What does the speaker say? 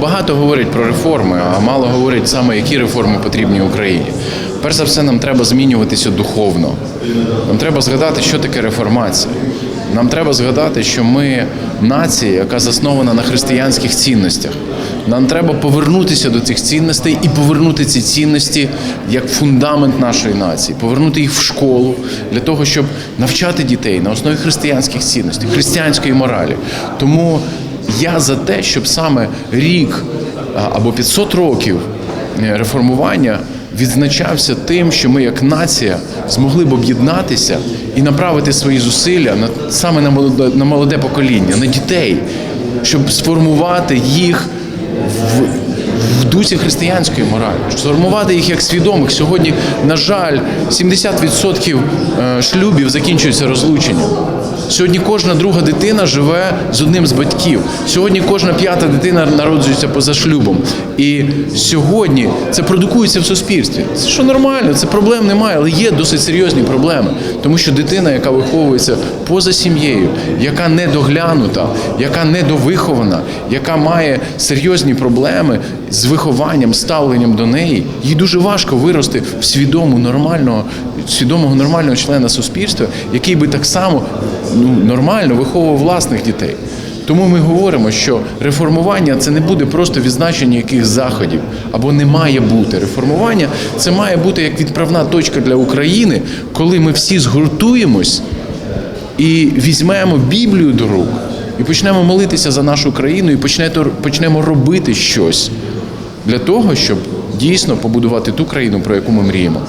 Багато говорять про реформи, а мало говорять саме, які реформи потрібні Україні. Перш за все, нам треба змінюватися духовно. Нам треба згадати, що таке реформація. Нам треба згадати, що ми нація, яка заснована на християнських цінностях. Нам треба повернутися до цих цінностей і повернути ці цінності як фундамент нашої нації, повернути їх в школу для того, щоб навчати дітей на основі християнських цінностей, християнської моралі. Тому я за те, щоб саме рік або 500 років е, реформування відзначався тим, що ми як нація змогли б об'єднатися і направити свої зусилля на саме на молоде, на молоде покоління, на дітей, щоб сформувати їх в, в дусі християнської моралі, сформувати їх як свідомих. Сьогодні, на жаль, 70% е, шлюбів закінчуються розлученням. Сьогодні кожна друга дитина живе з одним з батьків. Сьогодні кожна п'ята дитина народжується поза шлюбом. І сьогодні це продукується в суспільстві. Це що нормально, це проблем немає, але є досить серйозні проблеми. Тому що дитина, яка виховується поза сім'єю, яка недоглянута, яка недовихована, яка має серйозні проблеми з вихованням, ставленням до неї, їй дуже важко вирости в свідому нормального, свідомого нормального члена суспільства, який би так само ну, нормально виховував власних дітей. Тому ми говоримо, що реформування це не буде просто відзначення яких заходів або не має бути. Реформування це має бути як відправна точка для України, коли ми всі згуртуємось і візьмемо Біблію до рук, і почнемо молитися за нашу країну, і почнемо робити щось для того, щоб дійсно побудувати ту країну, про яку ми мріємо.